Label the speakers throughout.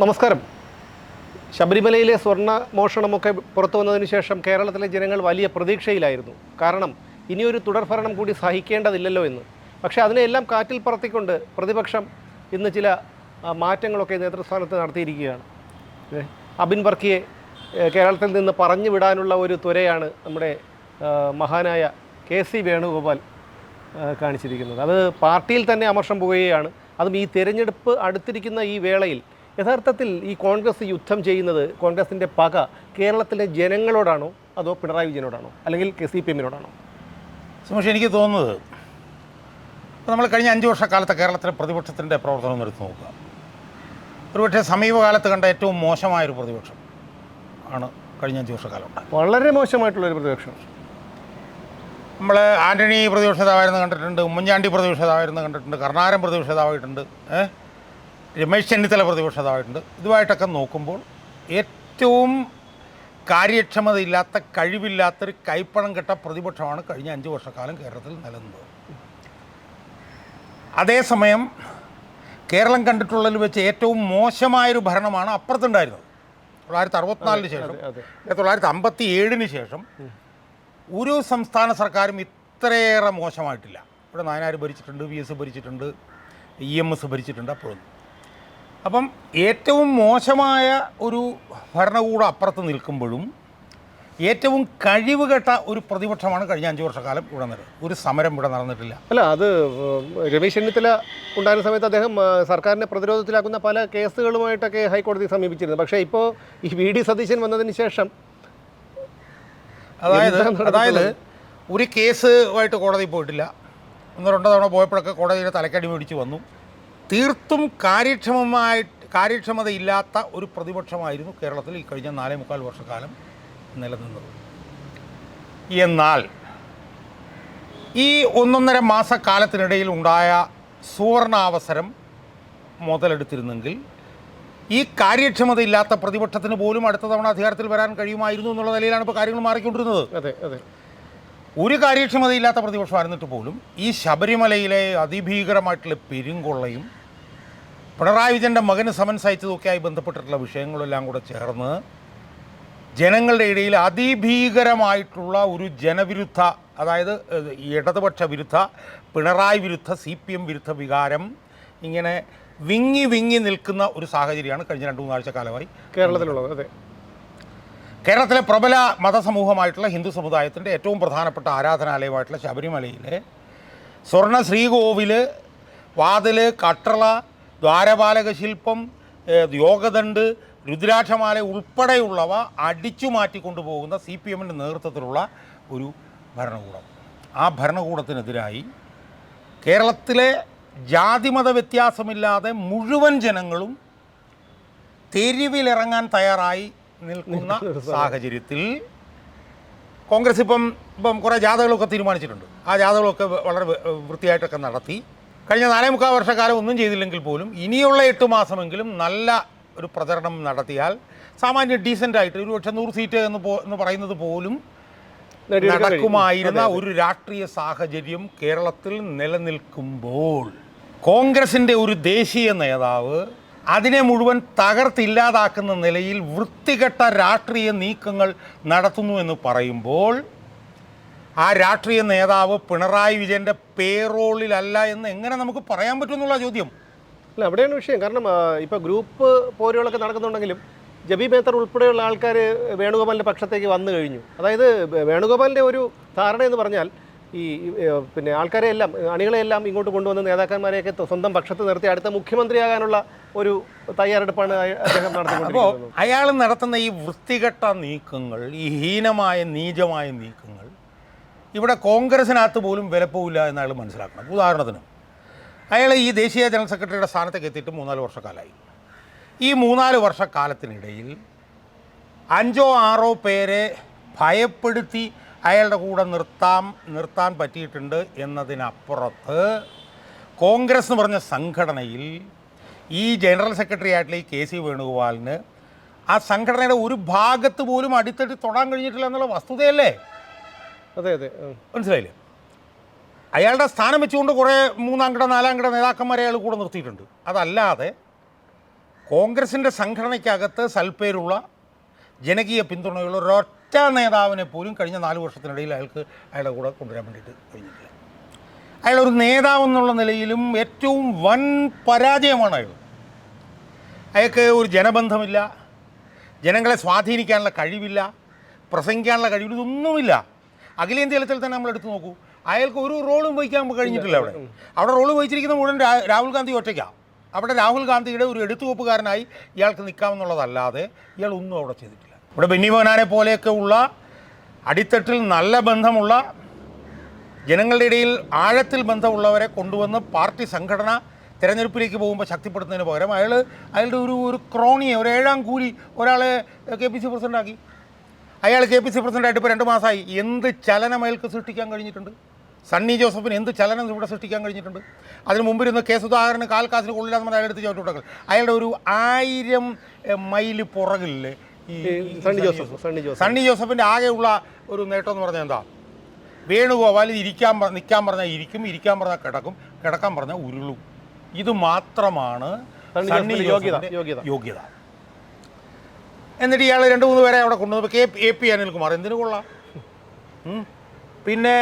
Speaker 1: നമസ്കാരം. ശബരിമലയിലെ സ്വർണ മോഷണമൊക്കെ പുറത്തു വന്നതിന് ശേഷം കേരളത്തിലെ ജനങ്ങൾ വലിയ പ്രതീക്ഷയിലായിരുന്നു. കാരണം ഇനിയൊരു തുടർഭരണം കൂടി സഹിക്കേണ്ടതില്ലല്ലോ എന്ന്. പക്ഷേ അതിനെയെല്ലാം കാറ്റിൽ പറത്തിക്കൊണ്ട് പ്രതിപക്ഷം ഇന്ന് ചില മാറ്റങ്ങളൊക്കെ നേതൃസ്ഥാനത്ത് നടത്തിയിരിക്കുകയാണ്. അബിൻ വർക്കിയെ കേരളത്തിൽ നിന്ന് പറഞ്ഞു വിടാനുള്ള ഒരു ത്വരയാണ് നമ്മുടെ മഹാനായ കെ സി വേണുഗോപാൽ കാണിച്ചിരിക്കുന്നത്. അത് പാർട്ടിയിൽ തന്നെ അമർഷം പോവുകയാണ് അതും ഈ തിരഞ്ഞെടുപ്പ് അടുത്തിരിക്കുന്ന ഈ വേളയിൽ യഥാർത്ഥത്തിൽ ഈ കോൺഗ്രസ് യുദ്ധം ചെയ്യുന്നത് കോൺഗ്രസിന്റെ പക കേരളത്തിലെ ജനങ്ങളോടാണോ അതോ പിണറായി വിജയനോടാണോ അല്ലെങ്കിൽ കെ സി പി എമ്മിനോടാണോ?
Speaker 2: സുമേഷ് എനിക്ക് തോന്നുന്നത് നമ്മൾ കഴിഞ്ഞ അഞ്ച് വർഷക്കാലത്തെ കേരളത്തിലെ പ്രതിപക്ഷത്തിന്റെ പ്രവർത്തനം ഒന്ന് എടുത്ത് നോക്കുക. ഒരുപക്ഷെ സമീപകാലത്ത് കണ്ട ഏറ്റവും മോശമായൊരു പ്രതിപക്ഷം ആണ് കഴിഞ്ഞ അഞ്ച് വർഷക്കാലം
Speaker 1: വളരെ മോശമായിട്ടുള്ളൊരു പ്രതിപക്ഷം.
Speaker 2: നമ്മൾ ആന്റണി പ്രതിപക്ഷ നേതാവായിരുന്നു കണ്ടിട്ടുണ്ട് ഉമ്മൻചാണ്ടി പ്രതിപക്ഷ നേതാവായിരുന്നു കണ്ടിട്ടുണ്ട് കർണാരൻ പ്രതിപക്ഷ നേതാവായിട്ടുണ്ട് ഏ? രമേശ് ചെന്നിത്തല പ്രതിപക്ഷ നേതാവായിട്ടുണ്ട് ഇതുമായിട്ടൊക്കെ നോക്കുമ്പോൾ ഏറ്റവും കാര്യക്ഷമതയില്ലാത്ത കഴിവില്ലാത്തൊരു കൈപ്പണം കെട്ട പ്രതിപക്ഷമാണ് കഴിഞ്ഞ അഞ്ച് വർഷക്കാലം കേരളത്തിൽ നിലനിന്നത്. അതേസമയം കേരളം കണ്ടിട്ടുള്ളതിൽ വെച്ച് ഏറ്റവും മോശമായൊരു ഭരണമാണ് അപ്പുറത്തുണ്ടായിരുന്നത്. തൊള്ളായിരത്തി അറുപത്തിനാലിന് ശേഷം. തൊള്ളായിരത്തി അമ്പത്തി ഏഴിന് ശേഷം ഒരു സംസ്ഥാന സർക്കാരും ഇത്രയേറെ മോശമായിട്ടില്ല. ഇവിടെ നായനാർ ഭരിച്ചിട്ടുണ്ട് വി എസ് ഭരിച്ചിട്ടുണ്ട് ഇ എം എസ് ഭരിച്ചിട്ടുണ്ട് അപ്പോഴും അപ്പം ഏറ്റവും മോശമായ ഒരു ഭരണകൂടം അപ്പുറത്ത് നിൽക്കുമ്പോഴും ഏറ്റവും കഴിവുകെട്ട ഒരു പ്രതിപക്ഷമാണ് കഴിഞ്ഞ അഞ്ച് വർഷക്കാലം ഇവിടെ നടന്നത് ഒരു സമരം ഇവിടെ നടന്നിട്ടില്ല.
Speaker 1: അല്ല അത് രമേശ് ചെന്നിത്തല ഉണ്ടായിരുന്ന സമയത്ത് അദ്ദേഹം സർക്കാരിനെ പ്രതിരോധത്തിലാക്കുന്ന പല കേസുകളുമായിട്ടൊക്കെ ഹൈക്കോടതി സമീപിച്ചിരുന്നു. പക്ഷേ ഇപ്പോൾ ഈ വി ഡി സതീശൻ വന്നതിന് ശേഷം
Speaker 2: അതായത്? അതായത് ഒരു കേസുമായിട്ട് കോടതി പോയിട്ടില്ല. ഒന്ന് രണ്ടോ തവണ പോയപ്പോഴൊക്കെ കോടതിയുടെ തലക്കടി മേടിച്ച് വന്നു. തീർത്തും കാര്യക്ഷമമായി കാര്യക്ഷമതയില്ലാത്ത ഒരു പ്രതിപക്ഷമായിരുന്നു കേരളത്തിൽ ഈ കഴിഞ്ഞ നാലേ മുക്കാൽ വർഷക്കാലം നിലനിന്നത്. എന്നാൽ ഈ ഒന്നൊന്നര മാസക്കാലത്തിനിടയിൽ ഉണ്ടായ സുവർണാവസരം മുതലെടുത്തിരുന്നെങ്കിൽ ഈ കാര്യക്ഷമതയില്ലാത്ത പ്രതിപക്ഷത്തിന് പോലും അടുത്ത തവണ അധികാരത്തിൽ വരാൻ കഴിയുമായിരുന്നു എന്നുള്ള നിലയിലാണ് ഇപ്പോൾ കാര്യങ്ങൾ മാറിക്കൊണ്ടിരുന്നത്.
Speaker 1: അതെ അതെ.
Speaker 2: ഒരു കാര്യക്ഷമതയില്ലാത്ത പ്രതിപക്ഷമായിരുന്നിട്ട് പോലും ഈ ശബരിമലയിലെ അതിഭീകരമായിട്ടുള്ള പെരുങ്കൊള്ളയും പിണറായി വിജയന്റെ മകന് സമൻസ് അയച്ചതൊക്കെയായി ബന്ധപ്പെട്ടിട്ടുള്ള വിഷയങ്ങളെല്ലാം കൂടെ ചേർന്ന് ജനങ്ങളുടെ ഇടയിൽ അതിഭീകരമായിട്ടുള്ള ഒരു ജനവിരുദ്ധ അതായത് ഇടതുപക്ഷ വിരുദ്ധ പിണറായി വിരുദ്ധ സി പി എം വിരുദ്ധ വികാരം ഇങ്ങനെ വിങ്ങി വിങ്ങി നിൽക്കുന്ന ഒരു സാഹചര്യമാണ് കഴിഞ്ഞ രണ്ട് മൂന്നാഴ്ച കാലമായി.
Speaker 1: കേരളത്തിലുള്ളത് അതെ.
Speaker 2: കേരളത്തിലെ പ്രബല മതസമൂഹമായിട്ടുള്ള ഹിന്ദു സമുദായത്തിന്റെ ഏറ്റവും പ്രധാനപ്പെട്ട ആരാധനാലയമായിട്ടുള്ള ശബരിമലയിലെ സ്വർണ ശ്രീകോവിൽ വാതിൽ കട്ടള ദ്വാരപാലക ശില്പം യോഗദണ്ട് യോഗദണ്ഡ് രുദ്രാക്ഷമാല ഉൾപ്പെടെയുള്ളവ അടിച്ചു മാറ്റിക്കൊണ്ടുപോകുന്ന സി പി എമ്മിന്റെ നേതൃത്വത്തിലുള്ള ഒരു ഭരണകൂടം. ആ ഭരണകൂടത്തിനെതിരായി കേരളത്തിലെ ജാതിമത വ്യത്യാസമില്ലാതെ മുഴുവൻ ജനങ്ങളും തെരുവിലിറങ്ങാൻ തയ്യാറായി നിൽക്കുന്ന സാഹചര്യത്തിൽ കോൺഗ്രസ് ഇപ്പം ഇപ്പം കുറേ ജാഥകളൊക്കെ തീരുമാനിച്ചിട്ടുണ്ട്. ആ ജാഥകളൊക്കെ വളരെ വൃത്തിയായിട്ടൊക്കെ നടത്തി. കഴിഞ്ഞ നാലേ മുക്കാൽ വർഷക്കാലം ഒന്നും ചെയ്തില്ലെങ്കിൽ പോലും ഇനിയുള്ള എട്ട് മാസമെങ്കിലും നല്ല ഒരു പ്രചരണം നടത്തിയാൽ സാമാന്യ ഡീസന്റായിട്ട് ഒരു പക്ഷേ നൂറ് സീറ്റ് എന്ന് പോ എന്ന് പറയുന്നത് പോലും നടക്കുമായിരുന്ന ഒരു രാഷ്ട്രീയ സാഹചര്യം കേരളത്തിൽ നിലനിൽക്കുമ്പോൾ കോൺഗ്രസിന്റെ ഒരു ദേശീയ നേതാവ് അതിനെ മുഴുവൻ തകർത്തില്ലാതാക്കുന്ന നിലയിൽ വൃത്തികെട്ട രാഷ്ട്രീയ നീക്കങ്ങൾ നടത്തുന്നു എന്ന് പറയുമ്പോൾ ആ രാഷ്ട്രീയ നേതാവ് പിണറായി വിജയന്റെ പേറോളിലല്ല എന്ന് എങ്ങനെ നമുക്ക് പറയാൻ പറ്റുമെന്നുള്ള ചോദ്യം.
Speaker 1: അല്ല അവിടെയാണ് വിഷയം. കാരണം ഇപ്പോൾ ഗ്രൂപ്പ് പോരുകളൊക്കെ നടക്കുന്നുണ്ടെങ്കിലും ജബി മേത്തർ ഉൾപ്പെടെയുള്ള ആൾക്കാർ വേണുഗോപാലിന്റെ പക്ഷത്തേക്ക് വന്നു കഴിഞ്ഞു. അതായത് വേണുഗോപാലിന്റെ ഒരു ധാരണ എന്ന് പറഞ്ഞാൽ ഈ പിന്നെ ആൾക്കാരെ എല്ലാം അണികളെ എല്ലാം ഇങ്ങോട്ട് കൊണ്ടുവന്ന് നേതാക്കന്മാരെയൊക്കെ സ്വന്തം പക്ഷത്ത് നിർത്തി അടുത്ത മുഖ്യമന്ത്രിയാകാനുള്ള ഒരു തയ്യാറെടുപ്പാണ് അദ്ദേഹം നടത്തിക്കൊണ്ടിരിക്കുന്നത്.
Speaker 2: അയാൾ നടത്തുന്ന ഈ വൃത്തികെട്ട നീക്കങ്ങൾ ഈ ഹീനമായ നീചമായ നീക്കങ്ങൾ ഇവിടെ കോൺഗ്രസിനകത്ത് പോലും വിലപ്പോവില്ല എന്ന് അയാൾ മനസ്സിലാക്കണം. ഉദാഹരണത്തിന് അയാൾ ഈ ദേശീയ ജനറൽ സെക്രട്ടറിയുടെ സ്ഥാനത്തേക്ക് എത്തിയിട്ട് മൂന്നാൽ വർഷക്കാലമായി. ഈ മൂന്നാൽ വർഷക്കാലത്തിനിടയിൽ അഞ്ചോ ആറോ പേരെ ഭയപ്പെടുത്തി അയാളുടെ കൂടെ നിർത്താം നിർത്താൻ പറ്റിയിട്ടുണ്ട് എന്നതിനപ്പുറത്ത് കോൺഗ്രസ് എന്ന് പറഞ്ഞ സംഘടനയിൽ ഈ ജനറൽ സെക്രട്ടറി ആയിട്ടുള്ള ഈ കെ സി വേണുഗോപാലിന് ആ സംഘടനയുടെ ഒരു ഭാഗത്ത് പോലും അടിത്തട്ടി തൊടാൻ കഴിഞ്ഞിട്ടില്ല എന്നുള്ള വസ്തുതയല്ലേ?
Speaker 1: അതെ അതെ.
Speaker 2: മനസ്സിലായില്ലേ? അയാളുടെ സ്ഥാനം വെച്ചുകൊണ്ട് കുറേ മൂന്നാം കിട നാലാം കിട നേതാക്കന്മാരെ അയാൾ കൂടെ നിർത്തിയിട്ടുണ്ട്. അതല്ലാതെ കോൺഗ്രസിന്റെ സംഘടനയ്ക്കകത്ത് സൽപ്പേരുള്ള ജനകീയ പിന്തുണയുള്ള ഒരൊറ്റ നേതാവിനെ പോലും കഴിഞ്ഞ നാല് വർഷത്തിനിടയിൽ അയാൾക്ക് അയാളുടെ കൂടെ കൊണ്ടുവരാൻ വേണ്ടിയിട്ട് കഴിഞ്ഞിട്ടില്ല. അയാൾ ഒരു നേതാവ് എന്നുള്ള നിലയിലും ഏറ്റവും വൻ പരാജയമാണ് അയാൾ. അയാൾക്ക് ഒരു ജനബന്ധമില്ല. ജനങ്ങളെ സ്വാധീനിക്കാനുള്ള കഴിവില്ല. പ്രസംഗിക്കാനുള്ള കഴിവില്ല. ഇതൊന്നുമില്ല. അഖിലേന്ത്യ തലത്തിൽ തന്നെ നമ്മൾ എടുത്തു നോക്കൂ. അയാൾക്ക് ഒരു റോളും വഹിക്കാൻ കഴിഞ്ഞിട്ടില്ല അവിടെ. അവിടെ റോൾ വഹിച്ചിരിക്കുന്ന മുഴുവൻ രാഹുൽ ഗാന്ധി ഒറ്റയ്ക്കാണ് അവിടെ രാഹുൽ ഗാന്ധിയുടെ ഒരു എടുത്തുവെപ്പുകാരനായി ഇയാൾക്ക് നിൽക്കാമെന്നുള്ളതല്ലാതെ ഇയാൾ ഒന്നും അവിടെ ചെയ്തിട്ടില്ല. ഇവിടെ ബെന്നി മോഹനാനെ പോലെയൊക്കെ ഉള്ള അടിത്തട്ടിൽ നല്ല ബന്ധമുള്ള ജനങ്ങളുടെ ഇടയിൽ ആഴത്തിൽ ബന്ധമുള്ളവരെ കൊണ്ടുവന്ന് പാർട്ടി സംഘടന തിരഞ്ഞെടുപ്പിലേക്ക് പോകുമ്പോൾ ശക്തിപ്പെടുത്തുന്നതിന് പകരം അയാൾ അയാളുടെ ഒരു ഒരു ക്രോണിയെ ഒരു ഏഴാം കൂലി ഒരാളെ കെ പി സി പ്രസിഡന്റാക്കി അയാൾ കെ പി സി പ്രസിഡന്റായിട്ട് ഇപ്പോൾ രണ്ട് മാസമായി. എന്ത് ചലനം അയാൾക്ക് സൃഷ്ടിക്കാൻ കഴിഞ്ഞിട്ടുണ്ട്? സണ്ണി ജോസഫിന് എന്ത് ചലനം ഇവിടെ സൃഷ്ടിക്കാൻ കഴിഞ്ഞിട്ടുണ്ട്? അതിന് മുമ്പിരുന്ന് കെ സുധാകരന് കാൽക്കാസിന് കൊള്ളില്ലാന്ന് പറഞ്ഞാൽ അയാളെടുത്ത് ചവിട്ടുകൊടുക്കൽ അയാളുടെ ഒരു ആയിരം മൈൽ ഈ
Speaker 1: സണ്ണി ജോസഫ് സണ്ണി ജോസഫ്.
Speaker 2: സണ്ണി ജോസഫിന്റെ ആകെയുള്ള ഒരു നേട്ടം എന്ന് പറഞ്ഞാൽ എന്താ? വേണുഗോപാൽ ഇരിക്കാൻ നിൽക്കാൻ പറഞ്ഞാൽ ഇരിക്കും ഇരിക്കാൻ പറഞ്ഞാൽ കിടക്കും കിടക്കാൻ പറഞ്ഞാൽ ഉരുളും. ഇത് മാത്രമാണ്
Speaker 1: സണ്ണി യോഗ്യത, യോഗ്യത.
Speaker 2: എന്നിട്ട് ഇയാൾ രണ്ട് മൂന്ന് പേരെ അവിടെ കൊണ്ടുവന്നു കെ എ പി അനിൽകുമാർ. എന്തിനു കൊള്ളാം? പിന്നെ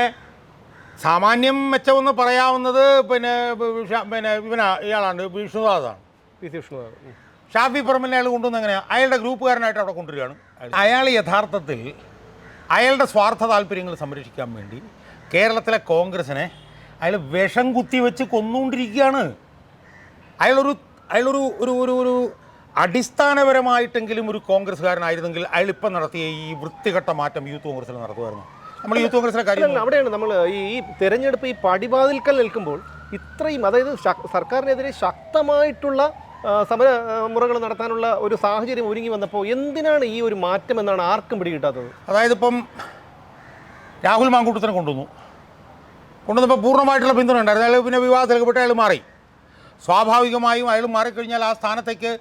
Speaker 2: സാമാന്യം മെച്ചമെന്ന് പറയാവുന്നത് പിന്നെ പിന്നെ ഇവനാ ഇയാളാണ് വിഷ്ണുദാസാണ്.
Speaker 1: പി സി വിഷ്ണുനാഥ് ഉം.
Speaker 2: ഷാഫി പറമ്പിനെ അയാൾ കൊണ്ടുവന്ന് എങ്ങനെയാണ് അയാളുടെ ഗ്രൂപ്പുകാരനായിട്ട് അവിടെ കൊണ്ടുവരികയാണ്. അയാൾ യഥാർത്ഥത്തിൽ അയാളുടെ സ്വാർത്ഥ താല്പര്യങ്ങൾ സംരക്ഷിക്കാൻ വേണ്ടി കേരളത്തിലെ കോൺഗ്രസിനെ അയാൾ വിഷം കുത്തി വെച്ച് കൊന്നുകൊണ്ടിരിക്കുകയാണ് അയാളൊരു അയാളൊരു ഒരു ഒരു ഒരു അടിസ്ഥാനപരമായിട്ടെങ്കിലും ഒരു കോൺഗ്രസ്സുകാരനായിരുന്നെങ്കിൽ അയാൾ ഇപ്പം നടത്തിയ ഈ വൃത്തികെട്ട മാറ്റം യൂത്ത് കോൺഗ്രസിൽ നടത്തുമായിരുന്നു. നമ്മൾ യൂത്ത് കോൺഗ്രസിലെ കാര്യം
Speaker 1: അവിടെയാണ് നമ്മൾ ഈ തെരഞ്ഞെടുപ്പ് ഈ പടിവാതിൽക്കൽ നിൽക്കുമ്പോൾ ഇത്രയും അതായത് സർക്കാരിനെതിരെ ശക്തമായിട്ടുള്ള സമരമുറകൾ സമര മുറകൾ നടത്താനുള്ള ഒരു സാഹചര്യം ഒരുങ്ങി വന്നപ്പോൾ എന്തിനാണ് ഈ ഒരു മാറ്റം എന്നാണ് ആർക്കും പിടികിട്ടാത്തത്?
Speaker 2: അതായത് ഇപ്പം രാഹുൽ മാങ്കൂട്ടത്തിനെ കൊണ്ടുവന്നു. കൊണ്ടുവന്നപ്പോൾ പൂർണമായിട്ടുള്ള പിന്തുണ ഉണ്ടായിരുന്നു അയാൾ പിന്നെ വിവാഹത്തിലേക്ക് പെട്ട് അയാൾ മാറി. സ്വാഭാവികമായും അയാൾ മാറിക്കഴിഞ്ഞാൽ ആ സ്ഥാനത്തേക്ക്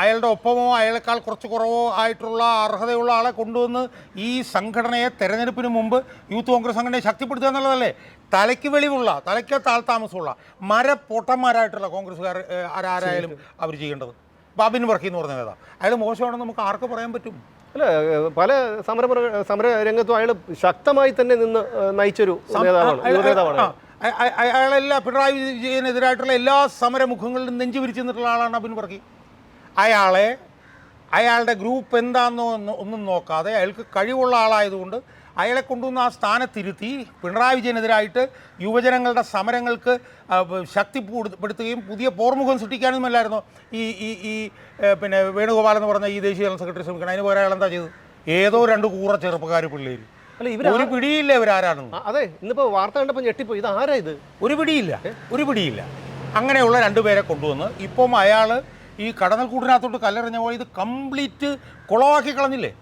Speaker 2: അയാളുടെ ഒപ്പമോ അയാളെക്കാൾ കുറച്ച് കുറവോ ആയിട്ടുള്ള അർഹതയുള്ള ആളെ കൊണ്ടുവന്ന് ഈ സംഘടനയെ തെരഞ്ഞെടുപ്പിന് മുമ്പ് യൂത്ത് കോൺഗ്രസ് സംഘടനയെ ശക്തിപ്പെടുത്തുക എന്നുള്ളതല്ലേ? തലയ്ക്ക് വെളിവുള്ള തലയ്ക്ക് മര മരപ്പൊട്ടന്മാരായിട്ടുള്ള കോൺഗ്രസ്സുകാർ ആരാരായാലും ആരായാലും അവർ ചെയ്യേണ്ടത്. ബാബിൻ വർക്കി എന്ന് പറഞ്ഞ നേതാ. അയാൾ മോശമാണെന്ന് നമുക്ക് ആർക്ക് പറയാൻ പറ്റും?
Speaker 1: അല്ല പല സമര സമര രംഗത്തും അയാൾ ശക്തമായി തന്നെ നിന്ന് നയിച്ചൊരു നേതാവാണ് നേതാവാണ്
Speaker 2: അയാളെല്ലാ പിണറായി വിജയനെതിരായിട്ടുള്ള എല്ലാ സമരമുഖങ്ങളിലും നെഞ്ചു വിരിച്ചു നിന്നിട്ടുള്ള ആളാണ് അബിൻ വർക്കി. അയാളെ അയാളുടെ ഗ്രൂപ്പ് എന്താണെന്നോ എന്ന് ഒന്നും നോക്കാതെ അയാൾക്ക് കഴിവുള്ള ആളായതുകൊണ്ട് അയാളെ കൊണ്ടുവന്ന് ആ സ്ഥാനത്തിരുത്തി പിണറായി വിജയനെതിരായിട്ട് യുവജനങ്ങളുടെ സമരങ്ങൾക്ക് ശക്തിപ്പെടുത്തുകയും പുതിയ പോർമുഖം സൃഷ്ടിക്കാനുമല്ലായിരുന്നു? ഈ ഈ ഈ പിന്നെ വേണുഗോപാൽ എന്ന് പറഞ്ഞ ഈ ദേശീയ ജനറൽ സെക്രട്ടറി ശ്രമിക്കണം അതിന് പകരം അയാൾ എന്താ ചെയ്തത്? ഏതോ രണ്ട് കൂറ ചെറുപ്പക്കാർ പിള്ളേർ
Speaker 1: അല്ല ഇവർ
Speaker 2: ഒരു പിടിയില്ല ഇവരാരാണെന്ന്.
Speaker 1: അതെ ഇന്നിപ്പോൾ വാർത്ത കണ്ടപ്പോൾ ഞെട്ടിപ്പോ ഇത് ആരാ ഇത്?
Speaker 2: ഒരു പിടിയില്ല ഒരു പിടിയില്ല. അങ്ങനെയുള്ള രണ്ടുപേരെ കൊണ്ടുവന്ന് ഇപ്പം അയാൾ ഈ കടന്നൽക്കൂട്ടിനകത്തോട്ട് കല്ലെറിഞ്ഞ പോലെ ഇത് കംപ്ലീറ്റ് കുളമാക്കി കളഞ്ഞില്ലേ?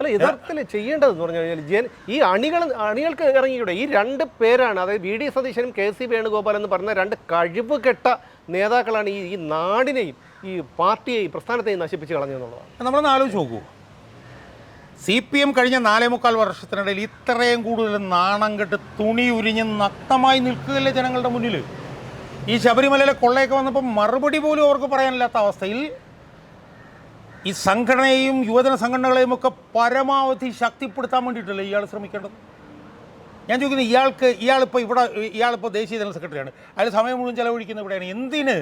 Speaker 1: അല്ല യഥാർത്ഥത്തിൽ ചെയ്യേണ്ടതെന്ന് പറഞ്ഞു കഴിഞ്ഞാൽ ഈ അണികൾ അണികൾക്ക് ഇറങ്ങിക്കൂടെ? ഈ രണ്ട് പേരാണ് അതായത് വി ഡി സതീശനും കെ സി വേണുഗോപാൽ എന്ന് പറഞ്ഞ രണ്ട് കഴിവ് കെട്ട നേതാക്കളാണ് ഈ ഈ നാടിനെയും ഈ പാർട്ടിയെയും പ്രസ്ഥാനത്തെയും നശിപ്പിച്ച് കളഞ്ഞെന്നുള്ളതാണ്
Speaker 2: നമ്മളൊന്ന് ആലോചിച്ച് നോക്കൂ. സി പി എം കഴിഞ്ഞ നാലേ മുക്കാൽ വർഷത്തിനിടയിൽ ഇത്രയും കൂടുതൽ നാണം കെട്ട് തുണി ഉരിഞ്ഞ് നഗ്നമായി നിൽക്കുകയല്ലേ ജനങ്ങളുടെ മുന്നിൽ ഈ ശബരിമലയിലെ കൊള്ളയൊക്കെ വന്നപ്പോൾ മറുപടി പോലും അവർക്ക് പറയാനില്ലാത്ത അവസ്ഥയിൽ ഈ സംഘടനയെയും യുവജന സംഘടനകളെയും ഒക്കെ പരമാവധി ശക്തിപ്പെടുത്താൻ വേണ്ടിയിട്ടല്ലേ ഇയാൾ ശ്രമിക്കേണ്ടത്? ഞാൻ ചോദിക്കുന്നത് ഇയാൾക്ക് ഇയാളിപ്പോൾ ഇവിടെ ഇയാളിപ്പോൾ ദേശീയ ജനറൽ സെക്രട്ടറിയാണ്. അയാൾ സമയം മുഴുവൻ ചെലവഴിക്കുന്നത് ഇവിടെയാണ്. എന്തിന്?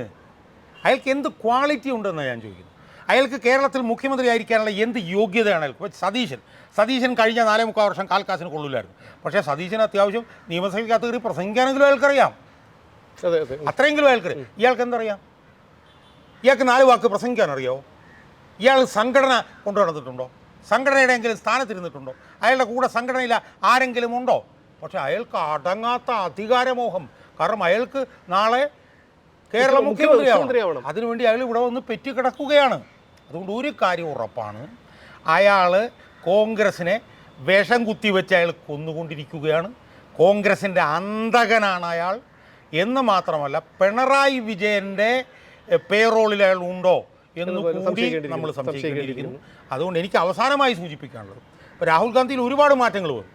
Speaker 2: അയാൾക്ക് എന്ത് ക്വാളിറ്റി ഉണ്ടെന്നാണ് ഞാൻ ചോദിക്കുന്നത്. അയാൾക്ക് കേരളത്തിൽ മുഖ്യമന്ത്രി ആയിരിക്കാനുള്ള എന്ത് യോഗ്യതയാണ് അയാൾക്ക്? സതീശൻ. സതീശൻ കഴിഞ്ഞ നാലേ മുക്കാൽ വർഷം കാൽക്കാസിന് കൊള്ളില്ലായിരുന്നു പക്ഷേ സതീശൻ അത്യാവശ്യം നിയമസഭയ്ക്കകത്ത് കയറി പ്രസംഗിക്കാനെങ്കിലും അയാൾക്കറിയാം. അത്രയെങ്കിലും അയാൾക്ക് ഇയാൾക്ക് എന്തറിയാം? ഇയാൾക്ക് നാല് വാക്ക് പ്രസംഗിക്കാൻ അറിയോ ഇയാൾ സംഘടന കൊണ്ടു നടന്നിട്ടുണ്ടോ സംഘടനയുടെ എങ്കിലും സ്ഥാനത്തിരുന്നിട്ടുണ്ടോ? അയാളുടെ കൂടെ സംഘടനയില്ല ആരെങ്കിലും ഉണ്ടോ? പക്ഷെ അയാൾക്ക് അടങ്ങാത്ത അധികാരമോഹം. കാരണം അയാൾക്ക് നാളെ കേരള
Speaker 1: മുഖ്യ-
Speaker 2: മുഖ്യമന്ത്രിയാവണം. അതിനുവേണ്ടി അയാൾ ഇവിടെ വന്ന് പെറ്റുകിടക്കുകയാണ് അതുകൊണ്ട് ഒരു കാര്യം ഉറപ്പാണ്. അയാൾ കോൺഗ്രസിനെ വിഷം കുത്തിവെച്ച് അയാൾ കൊന്നുകൊണ്ടിരിക്കുകയാണ്. കോൺഗ്രസിന്റെ അന്തകനാണ് അയാൾ. എന്ന് മാത്രമല്ല പിണറായി വിജയന്റെ പേറോളിൽ അയാൾ ഉണ്ടോ എന്ന് കൂടി നമ്മൾ സംശയിക്കേണ്ടിയിരിക്കുന്നു. അതുകൊണ്ട് എനിക്ക് അവസാനമായി സൂചിപ്പിക്കാനുള്ളത് ഇപ്പോൾ രാഹുൽ ഗാന്ധിയിൽ ഒരുപാട് മാറ്റങ്ങൾ വന്നു.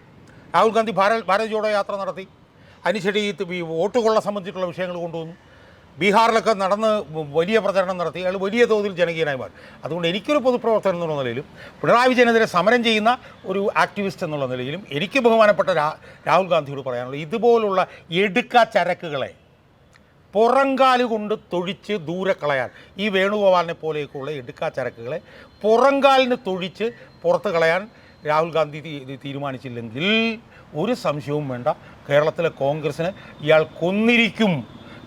Speaker 2: രാഹുൽ ഗാന്ധി ഭാരത് ഭാരത് ജോഡോ യാത്ര നടത്തി. അതിനുശേഷം ഈ ഈ വോട്ട് കൊള്ള സംബന്ധിച്ചിട്ടുള്ള വിഷയങ്ങൾ കൊണ്ടുവന്നു. ബീഹാറിലൊക്കെ നടന്ന് വലിയ പ്രചരണം നടത്തി. അയാൾ വലിയ തോതിൽ ജനകീയനായി മാറി. അതുകൊണ്ട് എനിക്കൊരു പൊതുപ്രവർത്തകൻ എന്നുള്ള നിലയിലും പിണറായി വിജയനെതിരെ സമരം ചെയ്യുന്ന ഒരു ആക്ടിവിസ്റ്റ് എന്നുള്ള നിലയിലും എനിക്ക് ബഹുമാനപ്പെട്ട രാഹുൽ ഗാന്ധിയോട് പറയാനുള്ളത് ഇതുപോലുള്ള എടുക്ക ചരക്കുകളെ പുറങ്കാൽ കൊണ്ട് തൊഴിച്ച് ദൂരെ കളയാൻ ഈ വേണുഗോപാലിനെ പോലെയൊക്കെയുള്ള എടുക്കാ ചരക്കുകളെ പുറങ്കാലിന് തൊഴിച്ച് പുറത്ത് കളയാൻ രാഹുൽ ഗാന്ധി തീരുമാനിച്ചില്ലെങ്കിൽ ഒരു സംശയവും വേണ്ട. കേരളത്തിലെ കോൺഗ്രസ്സിന് ഇയാൾ കൊന്നിരിക്കും.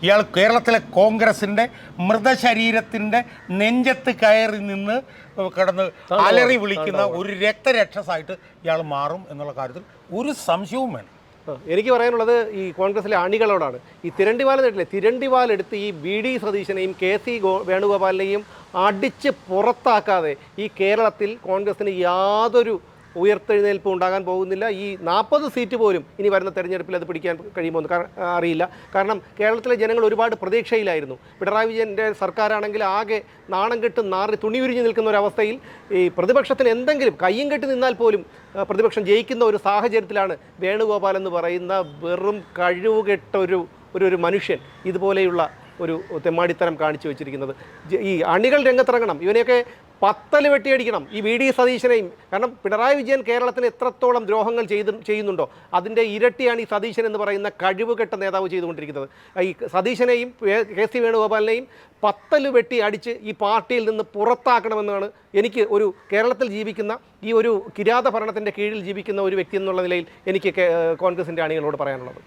Speaker 2: ഇയാൾ കേരളത്തിലെ കോൺഗ്രസിന്റെ മൃതശരീരത്തിന്റെ നെഞ്ചത്ത് കയറി നിന്ന് കിടന്ന് അലറി വിളിക്കുന്ന ഒരു രക്തരക്ഷസായിട്ട് ഇയാൾ മാറും എന്നുള്ള കാര്യത്തിൽ ഒരു സംശയവും വേണം.
Speaker 1: എനിക്ക് പറയാനുള്ളത് ഈ കോൺഗ്രസിലെ അണികളോടാണ്. ഈ തിരണ്ടിവാൽ നേട്ടില്ലേ തിരണ്ടിവാൽ എടുത്ത് ഈ ബി ഡി സതീശനെയും കെ സി ഗോ വേണുഗോപാലിനെയും അടിച്ച് പുറത്താക്കാതെ ഈ കേരളത്തിൽ കോൺഗ്രസിന് യാതൊരു ഉയർത്തെഴുന്നേൽപ്പും ഉണ്ടാകാൻ പോകുന്നില്ല. ഈ നാൽപ്പത് സീറ്റ് പോലും ഇനി വരുന്ന തെരഞ്ഞെടുപ്പിൽ അത് പിടിക്കാൻ കഴിയുമോ എന്ന് അറിയില്ല. കാരണം കേരളത്തിലെ ജനങ്ങൾ ഒരുപാട് പ്രതീക്ഷയിലായിരുന്നു. പിണറായി വിജയന്റെ സർക്കാരാണെങ്കിൽ ആകെ നാണം കെട്ട് നാറി തുണി ഉരിഞ്ഞു നിൽക്കുന്ന ഒരു അവസ്ഥയിൽ ഈ പ്രതിപക്ഷത്തിന് എന്തെങ്കിലും കയ്യും കെട്ടി നിന്നാൽ പോലും പ്രതിപക്ഷം ജയിക്കുന്ന ഒരു സാഹചര്യത്തിലാണ് വേണുഗോപാൽ എന്ന് പറയുന്ന വെറും കഴിവുകെട്ട ഒരു ഒരു ഒരു മനുഷ്യൻ ഇതുപോലെയുള്ള ഒരു തെമ്മാടിത്തരം കാണിച്ചു വെച്ചിരിക്കുന്നത്. ഈ അണികൾ രംഗത്തിറങ്ങണം. ഇവനെയൊക്കെ പത്തൽ വെട്ടിയടിക്കണം ഈ വി ഡി സതീശനെയും. കാരണം പിണറായി വിജയൻ കേരളത്തിന് എത്രത്തോളം ദ്രോഹങ്ങൾ ചെയ്ത് ചെയ്യുന്നുണ്ടോ? അതിന്റെ ഇരട്ടിയാണ് ഈ സതീശൻ എന്ന് പറയുന്ന കഴിവുകെട്ട നേതാവ് ചെയ്തുകൊണ്ടിരിക്കുന്നത്. ഈ സതീശനെയും കെ സി വേണുഗോപാലിനെയും പത്തൽ വെട്ടി അടിച്ച് ഈ പാർട്ടിയിൽ നിന്ന് പുറത്താക്കണമെന്നാണ് എനിക്ക് ഒരു കേരളത്തിൽ ജീവിക്കുന്ന ഈ ഒരു കിരാത ഭരണത്തിന്റെ കീഴിൽ ജീവിക്കുന്ന ഒരു വ്യക്തി എന്നുള്ള നിലയിൽ എനിക്ക് കോൺഗ്രസിന്റെ അണികളോട് പറയാനുള്ളത്.